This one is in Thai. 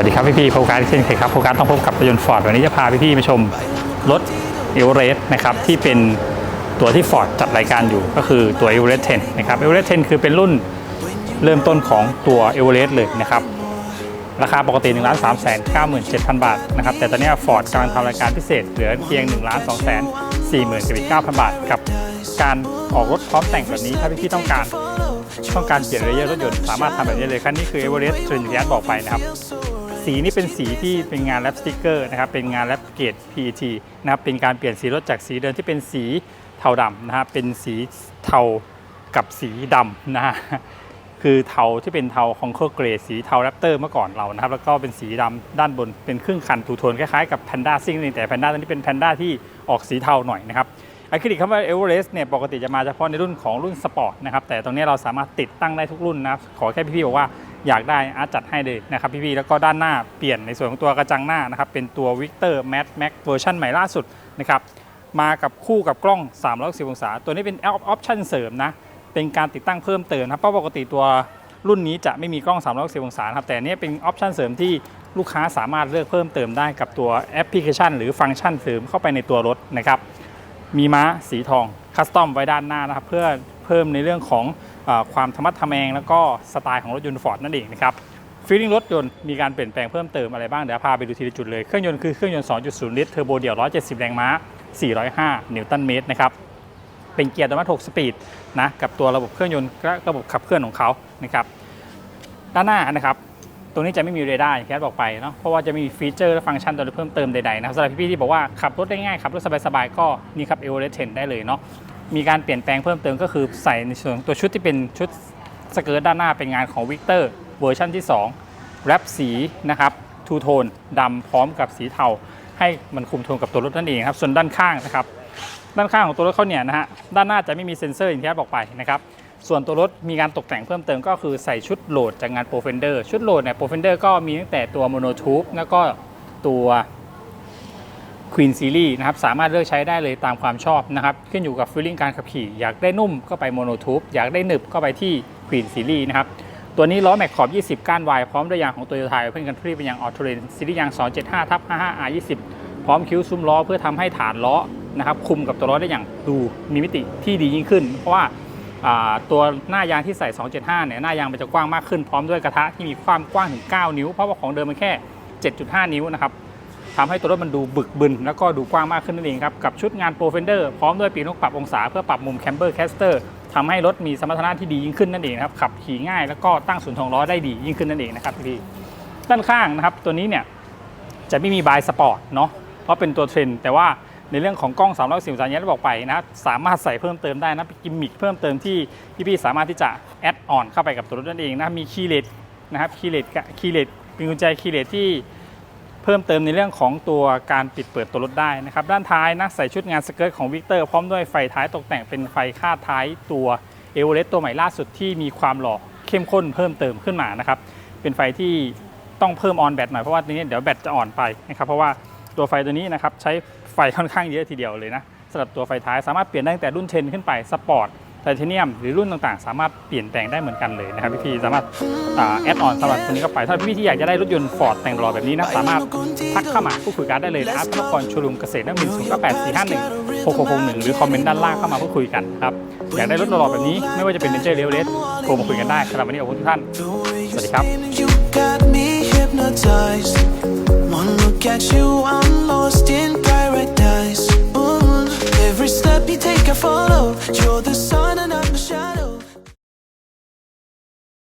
วัสดีครับพี่พี่ๆโฟกัสเช่นเคยครับโฟกัสต้องพบกับระยนต์ฟอร์ดวันนี้จะพาพี่พี่ๆมาชมรถเอเวอเรสต์นะครับที่เป็นตัวที่ฟอร์ดจัดรายการอยู่ก็คือตัวเอเวอเรสต์10นะครับเอเวอเรสต์10คือเป็นรุ่นเริ่มต้นของตัวเอเวอเรสต์เลยนะครับราคาปกติ1ล้าน3 9 7 0 0 0บาทนะครับแต่ตอนนี้ฟอร์ดกำลังทำรายการพิเศษเหลือเพียง1ล้าน2 4 9 0 0 0บาท กับการออกรถพร้อมแต่งแบบนี้ถ้าพี่พี่ๆต้องการต้องการเปลี่ยนเลเยอร์รถยนต์สามารถทำแบบนี้เลยคันนี้คือ Everest t r e n d y บอกไปนะครับ สีนี้เป็นสีที่เป็นงานแรปสติกเกอร์นะครับเป็นงานแรปเกรด PET นะครับเป็นการเปลี่ยนสีรถจากสีเดิมที่เป็นสีเทาดำนะครับเป็นสีเทากับสีดำนะฮะคือเทาที่เป็นเทาคองเคอร์เกรดสีเทาแรปเตอร์เมื่อก่อนเรานะครับแล้วก็เป็นสีดำด้านบนเป็นครึ่งคันทูโทนคล้ายๆกับแพนด้าซิ่งนี่แต่แพนด้าตัวนี้เป็นแพนด้าที่ออกสีเทาหน่อยนะครับอะคริลิกคำว่าเอเวอเรสต์เนี่ยปกติจะมาเฉพาะในรุ่นของรุ่นสปอร์ตนะครับแต่ตรงนี้เราสามารถติดตั้งได้ทุกรุ่นนะครับขอแค่พี่ๆบอกว่า อยากได้อาร์ตจัดให้เลยนะครับพี่ๆแล้วก็ด้านหน้าเปลี่ยนในส่วนของตัวกระจังหน้านะครับเป็นตัว Victor Max Max เวอร์ชันใหม่ล่าสุดนะครับมากับคู่กับกล้อง 360 องศา ตัวนี้เป็นออปชั่นเสริมนะเป็นการติดตั้งเพิ่มเติมนะครับเพราะปกติตัวรุ่นนี้จะไม่มีกล้อง 360 องศานะครับแต่นี้เป็นออปชั่นเสริมที่ลูกค้าสามารถเลือกเพิ่มเติมได้กับตัวแอปพลิเคชัน หรือฟังก์ชันเสริมเข้าไปในตัวรถนะครับมีม้าสีทองคัสตอมไว้ด้านหน้านะครับเพื่อเพิ่มในเรื่องของ ความธรรมะทแมงแล้วก็สไตล์ของรถยนต์ฟอร์ดนั่นเองนะครับฟีลลิ่งรถยนต์มีการเปลี่ยนแปลงเพิ่มเติมอะไรบ้างเดี๋ยวพาไปดูทีละจุดเลยเครื่องยนต์คือเครื่องยนต์ 2.0 ลิตรเทอร์โบเดี่ยว 170 แรงม้า 405 นิวตันเมตรนะครับเป็นเกียร์อัตโนมัติ6สปีดนะกับตัวระบบเครื่องยนต์ระบบขับเคลื่อนของเขานะครับด้านหน้านะครับตรงนี้จะไม่มีเรดาร์อย่างที่แคทบอกไปเนาะเพราะว่าจะมีฟีเจอร์และฟังก์ชันตัวเพิ่มเติมใดๆนะครับสำหรับพี่ๆที่บอกว่าขับรถได้ง่ายขับรถสบายๆก็นี่ครับ e v o l e s 10ได้เลยเนาะ มีการเปลี่ยนแปลงเพิ่มเติมก็คือใส่ในส่วนตัวชุดที่เป็นชุดสเกิร์ตด้านหน้าเป็นงานของ Victor เวอร์ชันที่ 2 แรปสีนะครับทูโทนดำพร้อมกับสีเทาให้มันคุมโทนกับตัวรถนั่นเองครับส่วนด้านข้างนะครับด้านข้างของตัวรถเขาเนี่ยนะฮะด้านหน้าจะไม่มีเซ็นเซอร์อย่างที่แอดบอกไปนะครับส่วนตัวรถมีการตกแต่งเพิ่มเติมก็คือใส่ชุดโหลดจากงาน p r o f e n d e r ชุดโหลดเนี่ย p r o f e n d e r ก็มีตั้งแต่ตัว Mono Tube แล้วก็ตัว Queen Series นะครับสามารถเลือกใช้ได้เลยตามความชอบนะครับขึ้นอยู่กับฟีลลิ่งการขับขี่ อยากได้นุ่มก็ไป Mono Tube อยากได้หนึบก็ไปที่ Queen Series นะครับตัวนี้ล้อแม็กขอบ 20 ก้านวายพร้อมด้วยยางของ Toyota เพื่อนกันทรีเป็นยางออ t เรนซีรีส์ยาง 275ทับ55 R20 พร้อมคิ้วซุ้มล้อเพื่อทำให้ฐานล้อนะครับคุมกับตัวล้อได้อย่างดูมีมิติที่ดียิ่งขึ้น เพราะว่าอ่าตัวหน้ายางที่ใส่ 275 เนี่ยหน้ายางมันจะกว้างมากขึ้นพร้อมด้วยกระทะที่มีความกว้างถึง 9 นิ้ว เพราะว่าของเดิมมันแค่ 7.5 นิ้วนะครับ ทำให้ตัวรถมันดูบึกบึน แล้วก็ดูกว้างมากขึ้นนั่นเองครับ กับชุดงาน Pro Fender พร้อมด้วยปีนกปรับองศาเพื่อปรับมุม Camber Caster ทำให้รถมีสมรรถนะที่ดียิ่งขึ้นนั่นเองครับขับขี่ง่ายแล้วก็ตั้งศูนย์ทองล้อได้ดียิ่งขึ้นนั่นเองนะครับพี่ด้านข้างนะครับตัวนี้เนี่ยจะไม่มีบายสปอร์ตเนาะเพราะเป็นตัวเทรนด์แต่ว่าในเรื่องของกล้อง 360องศาอย่างที่บอกไปนะสามารถใส่เพิ่มเติมได้นะกิมมิคเพิ่มเติมที่พี่ๆสามารถที่จะแอดออนเข้าไปกับตัวรถนั่นเองนะมีคีย์เลสนะครับคีย์เลสคีย์เลสเป็นกุญแจคีย์เลสที่ เพิ่มเติมในเรื่องของตัวการปิดเปิดตัวรถได้นะครับ ด้านท้ายนะใส่ชุดงานสเกิร์ตของวิกเตอร์พร้อมด้วยไฟท้ายตกแต่งเป็นไฟคาดท้ายตัวเอเวอเรสต์ตัวใหม่ล่าสุดที่มีความหล่อเข้มข้นเพิ่มเติมขึ้นมานะครับ เป็นไฟที่ต้องเพิ่มออนแบตหน่อยเพราะว่าตัวนี้เดี๋ยวแบตจะอ่อนไปนะครับเพราะว่าตัวไฟตัวนี้นะครับใช้ไฟค่อนข้างเยอะทีเดียวเลยนะสำหรับตัวไฟท้ายสามารถเปลี่ยนได้ตั้งแต่รุ่น10ขึ้นไปสปอร์ต ไทเทเนียมหรือรุ่นต่างๆ สามารถเปลี่ยนแปลงได้เหมือนกันเลยนะครับพี่ๆสามารถแอดออนสำหรับตัวนี้เข้าไป ถ้าพี่ๆที่อยากจะได้รถยนต์ฟอร์ดแต่งหล่อแบบนี้นะสามารถทักเข้ามาพูดคุยกันได้เลยนะครับที่นครชลุมเกษตรนมินศูนย์ก้าแปดสี่ห้าหนึ่งหกหกหกหนึ่งหรือคอมเมนต์ด้านล่างเข้ามาพูดคุยกันครับอยากได้รถหล่อแบบนี้ไม่ว่าจะเป็นเนเจอร์เรลเลสโทรมาคุยกันได้สำหรับวันนี้ขอบคุณทุกท่านสวัสดีครับ One look at you, I'm lost in paradise. Ooh, every step you take, I follow.